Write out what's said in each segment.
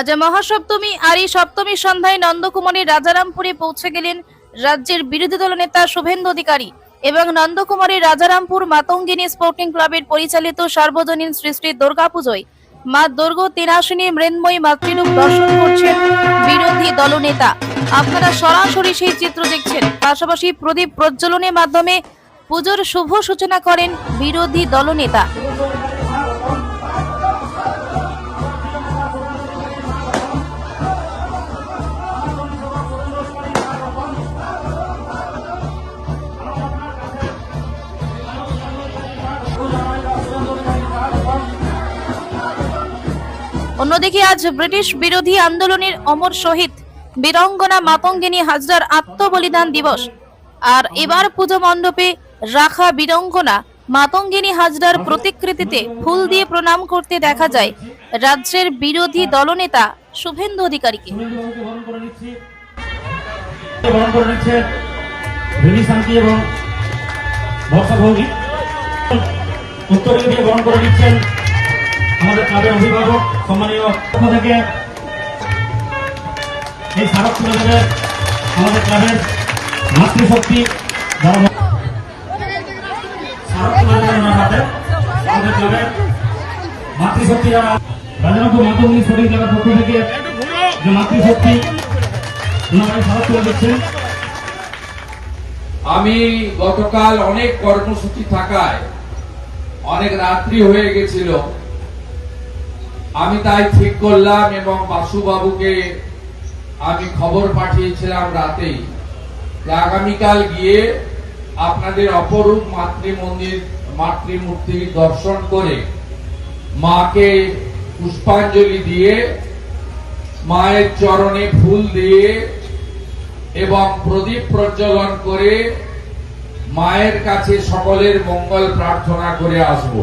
আজ মহাসপ্তমী আর এই সপ্তমীর সন্ধ্যায় নন্দকুমারীর রাজারামপুরে পৌঁছে গেলেন রাজ্যের বিরোধী দল নেতা শুভেন্দু অধিকারী এবং নন্দকুমারীর রাজারামপুর মাতঙ্গিনী স্পোর্টিং ক্লাবের পরিচালিত সার্বজনীন সৃষ্টি দুর্গাপুজোয় মা দুর্গ তিনাশিনী মৃন্ময়ী মাতৃরূপ দর্শন করছেন বিরোধী দলনেতা। আপনারা সরাসরি সেই চিত্র দেখছেন। পাশাপাশি প্রদীপ প্রজ্বলনের মাধ্যমে পুজোর শুভ সূচনা করেন বিরোধী দলনেতা। অন্যদিকে আজ ব্রিটিশ বিরোধী আন্দোলনের অমর শহীদ বীরঙ্গনা মাতঙ্গিনী হাজরার আত্মবলিদান দিবস। আর এবার পুজো মণ্ডপে রাখা বীরঙ্গনা মাতঙ্গিনী হাজরার প্রতিকৃতিতে ফুল দিয়ে প্রণাম করতে দেখা যায় রাজ্যের বিরোধী দলনেতা শুভেন্দু অধিকারীকে। বরণ করে নিচ্ছেন আমাদের ক্লাবের অভিভাবক, সম্মানীয় থেকে এই স্মারক তুলে আমাদের ক্লাবের মাতৃশক্তি যারা স্মারক তুলে আমাদের ক্লাবের মাতৃশক্তি যারা শরীর পক্ষ থেকে যে মাতৃশক্তি ওনারা স্মারক তুলে দিচ্ছেন আমি গতকাল অনেক কর্মসূচি থাকায় অনেক রাত্রি হয়ে গেছিল। আমি তাই ঠিক করলাম এবং বাসুবাবুকে আমি খবর পাঠিয়েছিলাম রাতেই আগামীকাল গিয়ে আপনাদের অপরূপ মাতৃ মন্দির মাতৃমূর্তি দর্শন করে মাকে পুষ্পাঞ্জলি দিয়ে, মায়ের চরণে ফুল দিয়ে এবং প্রদীপ প্রজ্বলন করে মায়ের কাছে সকলের মঙ্গল প্রার্থনা করে আসব।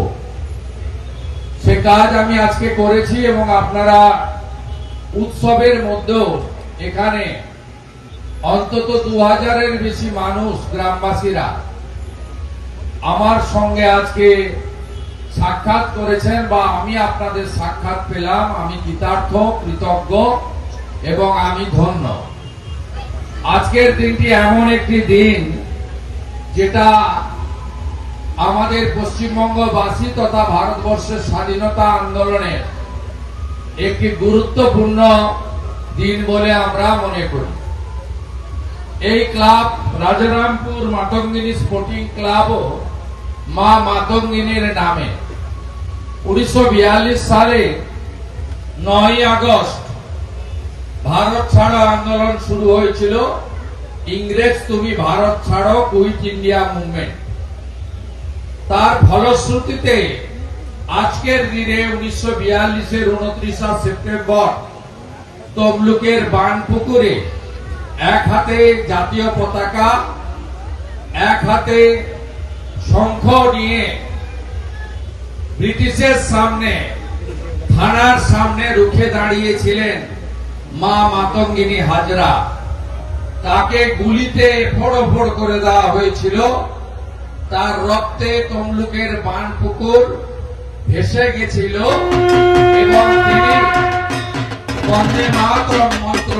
সে কাজ আমি আজকে করেছি এবং আপনারা উৎসবের মধ্যেও এখানে অন্তত দু হাজারের বেশি মানুষ, গ্রামবাসীরা আমার সঙ্গে আজকে সাক্ষাৎ করেছেন বা আমি আপনাদের সাক্ষাৎ পেলাম। আমি কৃতার্থ কৃতজ্ঞ এবং আমি ধন্য। আজকের দিনটি এমন একটি দিন যেটা আমাদের পশ্চিমবঙ্গবাসী তথা ভারতবর্ষের স্বাধীনতা আন্দোলনের একটি গুরুত্বপূর্ণ দিন বলে আমরা মনে করি। এই ক্লাব রাজারামপুর মাতঙ্গিনী স্পোর্টিং ক্লাবও মা মাতঙ্গিনীর নামে। উনিশশো বিয়াল্লিশ সালে নয় আগস্ট ভারত ছাড়ো আন্দোলন শুরু হয়েছিল। ইংরেজ তুমি ভারত ছাড়ো, কুইট ইন্ডিয়া মুভমেন্ট। তার ফলশ্রুতিতে আজকের দিনে উনিশশো বিয়াল্লিশের উনত্রিশা সেপ্টেম্বর তমলুকের বানপুকুরে এক হাতে জাতীয় পতাকা, এক হাতে শঙ্খ নিয়ে ব্রিটিশের সামনে, থানার সামনে রুখে দাঁড়িয়েছিলেন মা মাতঙ্গিনী হাজরা। তাকে গুলিতে ফোড় ফোড় করে দেওয়া হয়েছিল। তার রক্তে তমলুকের বান পুকুর ভেসে গেছিল এবং তিনি বন্দে মাতরম মন্ত্র